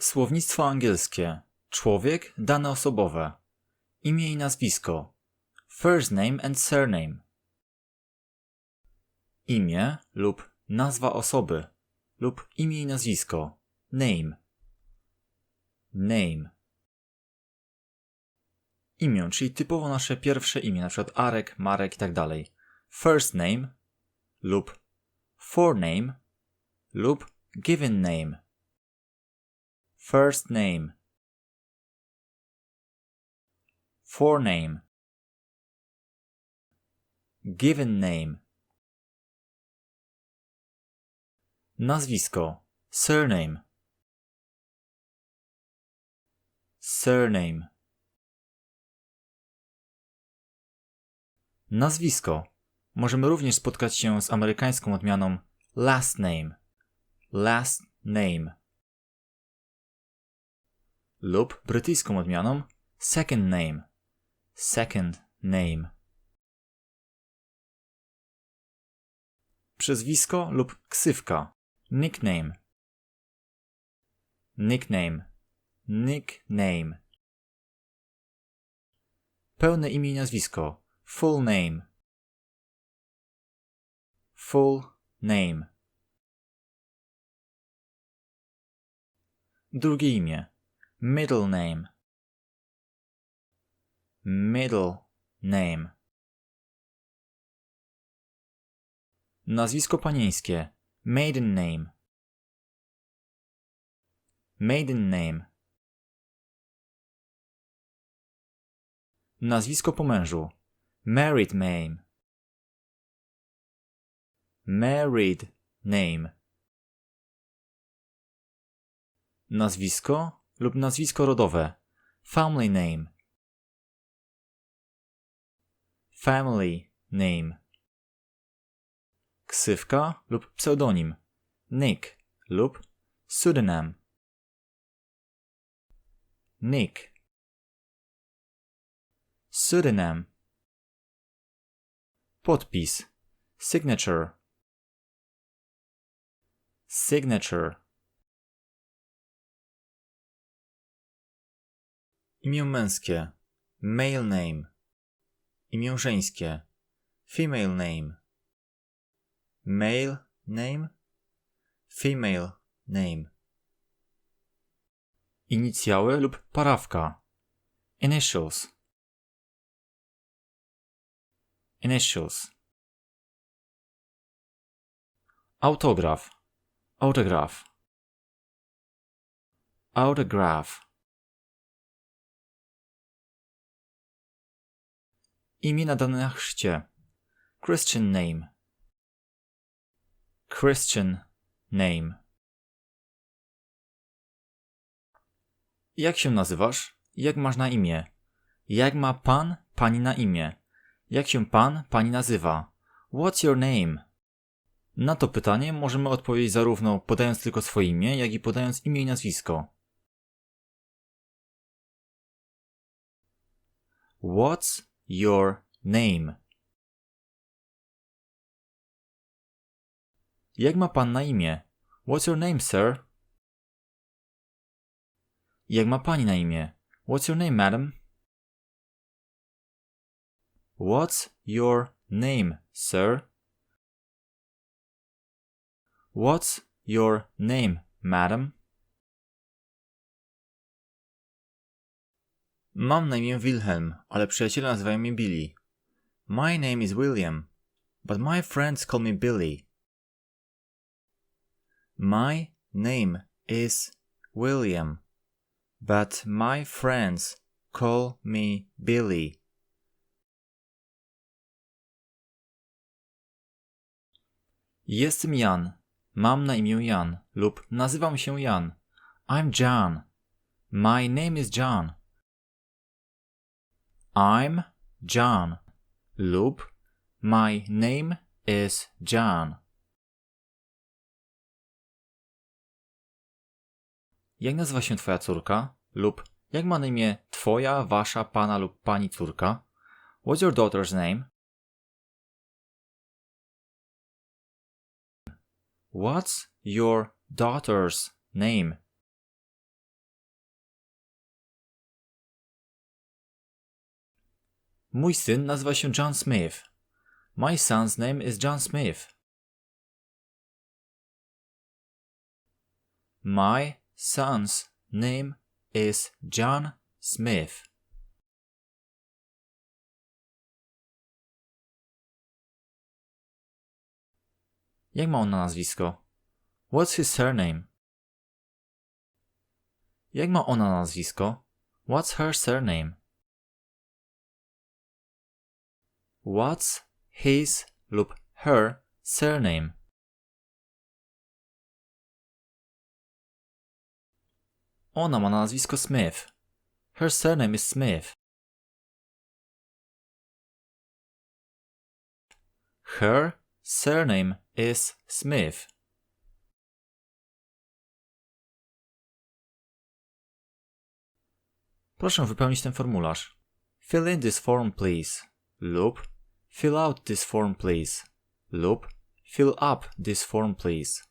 Słownictwo angielskie. Człowiek, dane osobowe. Imię i nazwisko. First name and surname. Imię lub nazwa osoby lub imię i nazwisko. Name. Name. Imię, czyli typowo nasze pierwsze imię, na przykład Arek, Marek i tak dalej. First name lub forename lub given name. First name. Forename. Given name. Nazwisko. Surname. Surname. Nazwisko. Możemy również spotkać się z amerykańską odmianą last name. Last name. Lub brytyjską odmianą second name. Second name. Przezwisko lub ksywka. Nickname. Nickname. Nickname. Pełne imię i nazwisko. Full name. Full name. Drugie imię. Middle name. Middle name. Nazwisko panieńskie. Maiden name. Maiden name. Nazwisko po mężu. Married name. Married name. Nazwisko lub nazwisko rodowe. Family name. Family name. Ksywka lub pseudonim. Nick lub pseudonym. Nick. Pseudonym. Podpis. Signature. Signature. Imię męskie. Male name. Imię żeńskie. Female name. Male name. Female name. Inicjały lub parawka. Initials. Initials. Autograf. Autograph. Autograph. Imię nadane na chrzcie. Christian name. Christian name. Jak się nazywasz? Jak masz na imię? Jak ma pan, pani na imię? Jak się pan, pani nazywa? What's your name? Na to pytanie możemy odpowiedzieć zarówno podając tylko swoje imię, jak i podając imię i nazwisko. What's your name? Jak ma pan na imię? What's your name, sir? Jak ma pani na imię? What's your name, madam? What's your name, sir? What's your name, madam? Mam na imię Wilhelm, ale przyjaciele nazywają mnie Billy. My name is William, but my friends call me Billy. My name is William, but my friends call me Billy. Jestem Jan. Mam na imię Jan lub nazywam się Jan. I'm John. My name is John. I'm John lub My name is John. Jak nazywa się twoja córka? Lub jak ma na imię twoja, wasza, pana lub pani córka? What's your daughter's name? What's your daughter's name? Mój syn nazywa się John Smith. My son's name is John Smith. My son's name is John Smith. Jak ma on na nazwisko? What's his surname? Jak ma ona na nazwisko? What's her surname? What's his lub her surname? Ona ma na nazwisko Smith. Her surname is Smith. Her surname is Smith. Proszę wypełnić ten formularz. Fill in this form, please. Lub fill out this form, please. Loop, fill up this form, please.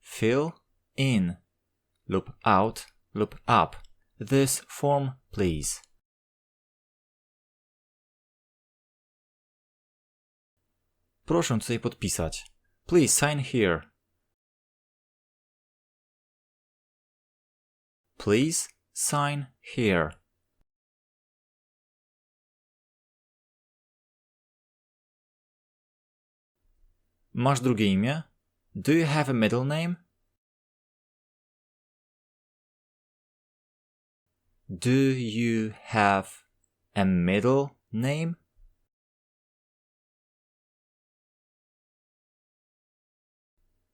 Fill in loop out loop up this form, please. Proszę tutaj podpisać. Please sign here. Please sign here. Masz drugie imię? Do you have a middle name? Do you have a middle name?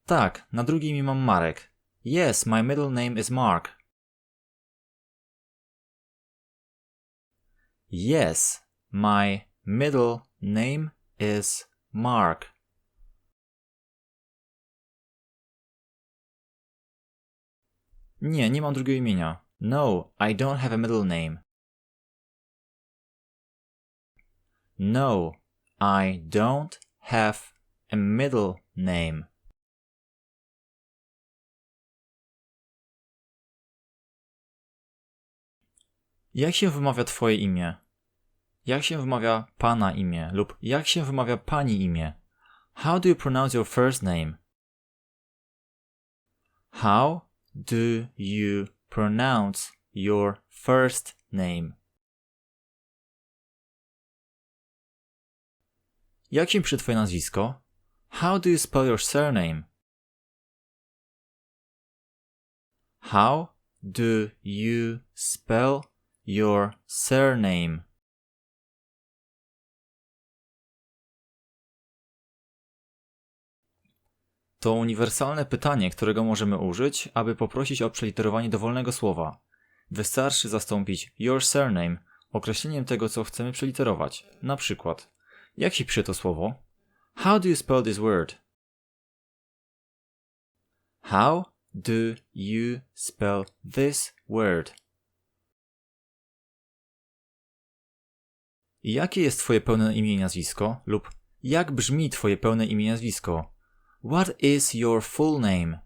Tak, na drugie imię mam Marek. Yes, my middle name is Mark. Yes, my middle name is Mark. Nie, nie mam drugiego imienia. No, I don't have a middle name. No, I don't have a middle name. Jak się wymawia twoje imię? Jak się wymawia pana imię lub jak się wymawia pani imię? How do you pronounce your first name? How do you pronounce your first name? Jak się pisze twoje nazwisko? How do you spell your surname? How do you spell your surname? To uniwersalne pytanie, którego możemy użyć, aby poprosić o przeliterowanie dowolnego słowa. Wystarczy zastąpić your surname określeniem tego, co chcemy przeliterować. Na przykład, jak się pisze to słowo? How do you spell this word? How do you spell this word? Jakie jest Twoje pełne imię i nazwisko? Lub jak brzmi Twoje pełne imię i nazwisko? What is your full name?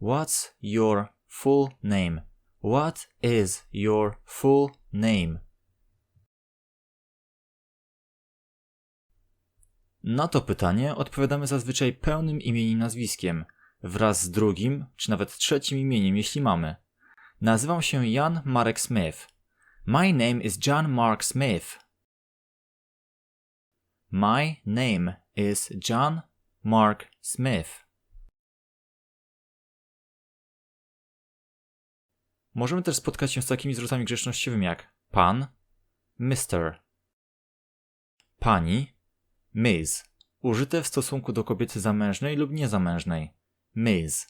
What's your full name? What is your full name? Na to pytanie odpowiadamy zazwyczaj pełnym imieniem i nazwiskiem, wraz z drugim czy nawet trzecim imieniem, jeśli mamy. Nazywam się Jan Marek Smith. My name is John Mark Smith. My name is John Mark Smith. Możemy też spotkać się z takimi zwrotami grzecznościowymi jak pan, Mr, pani, Miss, użyte w stosunku do kobiety zamężnej lub niezamężnej, Miss.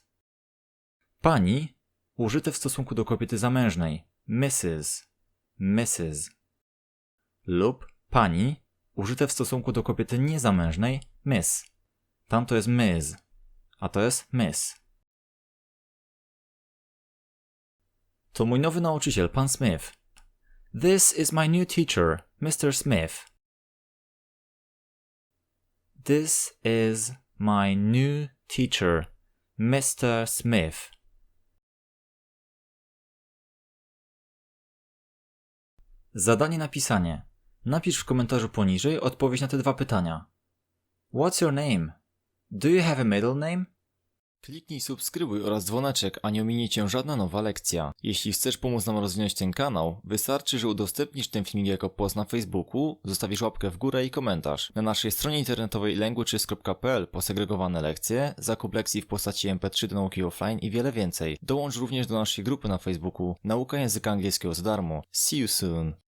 Pani, użyte w stosunku do kobiety zamężnej, Mrs, Mrs. Lub pani, użyte w stosunku do kobiety niezamężnej, Miss. Tam to jest Miss, a to jest Miss. To mój nowy nauczyciel, pan Smith. This is my new teacher, Mr. Smith. This is my new teacher, Mr. Smith. Zadanie na pisanie. Napisz w komentarzu poniżej odpowiedź na te dwa pytania. What's your name? Do you have a middle name? Kliknij subskrybuj oraz dzwoneczek, a nie ominie cię żadna nowa lekcja. Jeśli chcesz pomóc nam rozwinąć ten kanał, wystarczy, że udostępnisz ten filmik jako post na Facebooku, zostawisz łapkę w górę i komentarz. Na naszej stronie internetowej languages.pl posegregowane lekcje, zakup lekcji w postaci MP3 do nauki offline i wiele więcej. Dołącz również do naszej grupy na Facebooku Nauka języka angielskiego za darmo. See you soon!